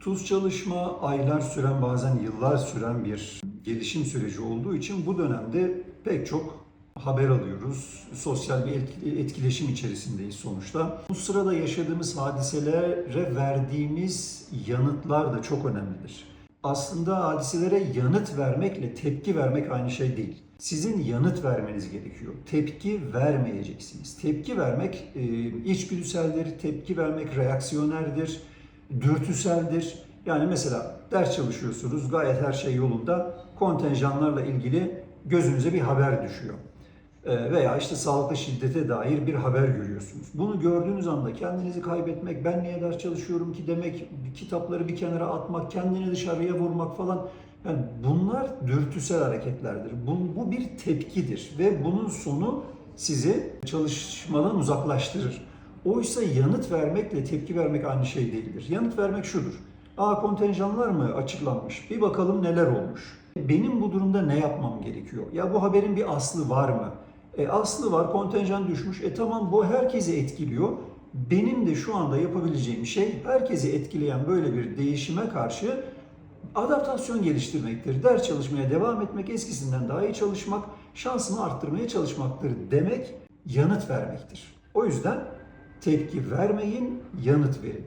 Tuz çalışma aylar süren bazen yıllar süren bir gelişim süreci olduğu için bu dönemde pek çok haber alıyoruz. Sosyal bir etki- etkileşim içerisindeyiz sonuçta. Bu sırada yaşadığımız hadiselere verdiğimiz yanıtlar da çok önemlidir. Aslında hadiselere yanıt vermekle tepki vermek aynı şey değil. Sizin yanıt vermeniz gerekiyor. Tepki vermeyeceksiniz. Tepki vermek e, içgüdüseldir, tepki vermek reaksiyonerdir, dürtüseldir. Yani mesela ders çalışıyorsunuz, gayet her şey yolunda. Kontenjanlarla ilgili gözünüze bir haber düşüyor. Ee, Veya işte sağlıklı şiddete dair bir haber görüyorsunuz. Bunu gördüğünüz anda kendinizi kaybetmek, ben niye ders çalışıyorum ki demek, kitapları bir kenara atmak, kendini dışarıya vurmak falan. Yani bunlar dürtüsel hareketlerdir. Bu, bu bir tepkidir ve bunun sonu sizi çalışmadan uzaklaştırır. Oysa yanıt vermekle tepki vermek aynı şey değildir. Yanıt vermek şudur. Aa kontenjanlar mı açıklanmış? Bir bakalım neler olmuş. Benim bu durumda ne yapmam gerekiyor? Ya bu haberin bir aslı var mı? E, aslı var, kontenjan düşmüş. E tamam bu herkesi etkiliyor. Benim de şu anda yapabileceğim şey herkesi etkileyen böyle bir değişime karşı adaptasyon geliştirmektir. Ders çalışmaya devam etmek, eskisinden daha iyi çalışmak, şansımı arttırmaya çalışmaktır demek yanıt vermektir. O yüzden tepki vermeyin, yanıt verin.